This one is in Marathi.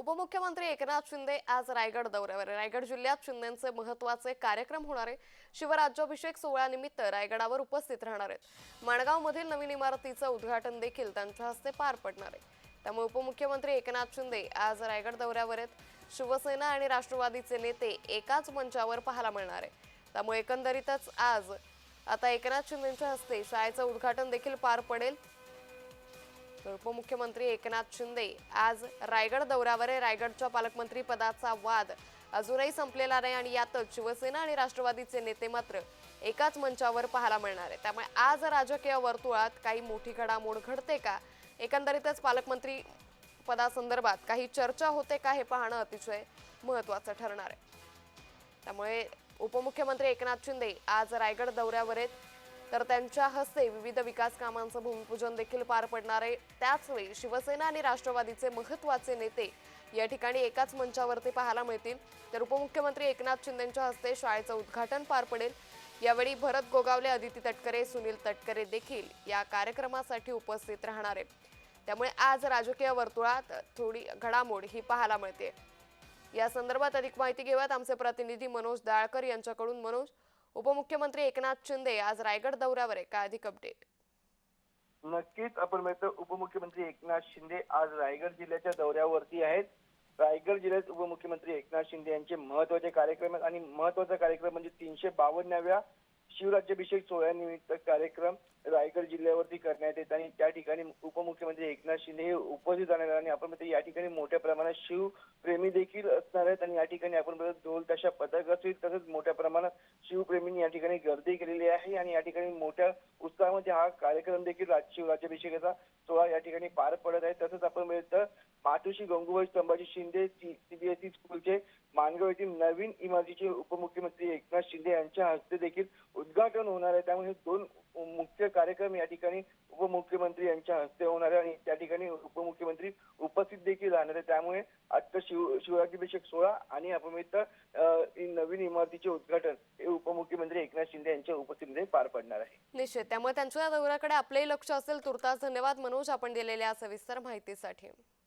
उपमुख्यमंत्री एकनाथ शिंदे आज रायगड दौऱ्यावर रायगड जिल्ह्यात शिंदेचे महत्त्वाचे कार्यक्रम होणार आहे. शिवराज्याभिषेक सोहळ्यानिमित्त रायगडावर उपस्थित राहणार आहेत. माणगावमधील नवीन इमारतीचं उद्घाटन देखील त्यांच्या हस्ते पार पडणार आहे. त्यामुळे उपमुख्यमंत्री एकनाथ शिंदे आज रायगड दौऱ्यावर आहेत. शिवसेना आणि राष्ट्रवादीचे नेते एकाच मंचावर पाहायला मिळणार आहे त्यामुळे एकंदरीतच आज आता एकनाथ शिंदेच्या हस्ते शाळेचं उद्घाटन देखील पार पडेल. तर उपमुख्यमंत्री एकनाथ शिंदे आज रायगड दौऱ्यावर आहे. रायगडच्या पालकमंत्री पदाचा वाद अजूनही संपलेला नाही आणि यातच शिवसेना आणि राष्ट्रवादीचे नेते मात्र एकाच मंचावर पाहायला मिळणार आहे त्यामुळे आज राजकीय वर्तुळात काही मोठी घडामोड घडते का? एकंदरीतच पालकमंत्री पदासंदर्भात काही चर्चा होते का हे पाहणं अतिशय महत्वाचं ठरणार आहे. त्यामुळे उपमुख्यमंत्री एकनाथ शिंदे आज रायगड दौऱ्यावर आहेत. तर त्यांच्या हस्ते विविध विकास कामांचं भूमिपूजन देखील पार पडणार आहे. त्याचवेळी शिवसेना आणि राष्ट्रवादीचे महत्त्वाचे नेते या ठिकाणी एकाच मंचावरती पाहायला मिळतील. तर उपमुख्यमंत्री एकनाथ शिंदेच्या हस्ते शाळेचं उद्घाटन पार पडेल. यावेळी भरत गोगावले अदिती तटकरे सुनील तटकरे देखील या कार्यक्रमासाठी उपस्थित राहणार आहे त्यामुळे आज राजकीय वर्तुळात थोडी घडामोड ही पाहायला मिळते. या संदर्भात अधिक माहिती घेऊयात. आमचे प्रतिनिधी मनोज दाळकर यांच्याकडून. मनोज उपमुख्यमंत्री एकनाथ शिंदे आज रायगड दौऱ्यावर आहे. काय अधिक अपडेट नक्कीच आपण म्हणतो उपमुख्यमंत्री एकनाथ शिंदे आज रायगड जिल्ह्याच्या दौऱ्यावरती आहेत. रायगड जिल्ह्यात उपमुख्यमंत्री एकनाथ शिंदे यांचे महत्त्वाचे कार्यक्रम आणि महत्त्वाचा कार्यक्रम म्हणजे तीनशे बावन्नाव्या शिवराज्याभिषेक सोहळ्यानिमित्त कार्यक्रम रायगड जिल्ह्यावरती करण्यात येत आणि त्या ठिकाणी उपमुख्यमंत्री एकनाथ शिंदे हे उपस्थित राहणार आणि आपण या ठिकाणी मोठ्या प्रमाणात शिवप्रेमी देखील असणार आहेत आणि या ठिकाणी आपण म्हणतो ढोल तशा पथक असेल तसंच मोठ्या प्रमाणात शिवप्रेमींनी या ठिकाणी गर्दी केलेली आहे आणि या ठिकाणी मोठ्या उत्साहामध्ये हा कार्यक्रम देखील शिवराज्याभिषेकाचा सोहळा या ठिकाणी पार पडत आहे. तसंच आपण मिळतं मातोश्री गंगूबाई संभाजी शिंदे सीबीएसई स्कूलचे मानगाव येथील नवीन इमारतीचे उपमुख्यमंत्री एकनाथ शिंदे यांच्या हस्ते देखील उद्घाटन होणार आहे. त्यामुळे हे दोन मुख्य कार्यक्रम या ठिकाणी उपमुख्यमंत्री यांच्या हस्ते होणार आहे आणि त्या ठिकाणी उपमुख्यमंत्री उपस्थित देखील राहणार आहे त्यामुळे आजचा शिव शिवराज्याभिषेक सोहळा आणि अपमित नवीन इमारतीचे उद्घाटन हे उपमुख्यमंत्री एकनाथ शिंदे यांच्या उपस्थितीमध्ये पार पडणार आहे. निश्चित. त्यामुळे त्यांच्या दौऱ्याकडे आपलंही लक्ष असेल. तुर्तास धन्यवाद मनोज आपण दिलेल्या सविस्तर माहितीसाठी.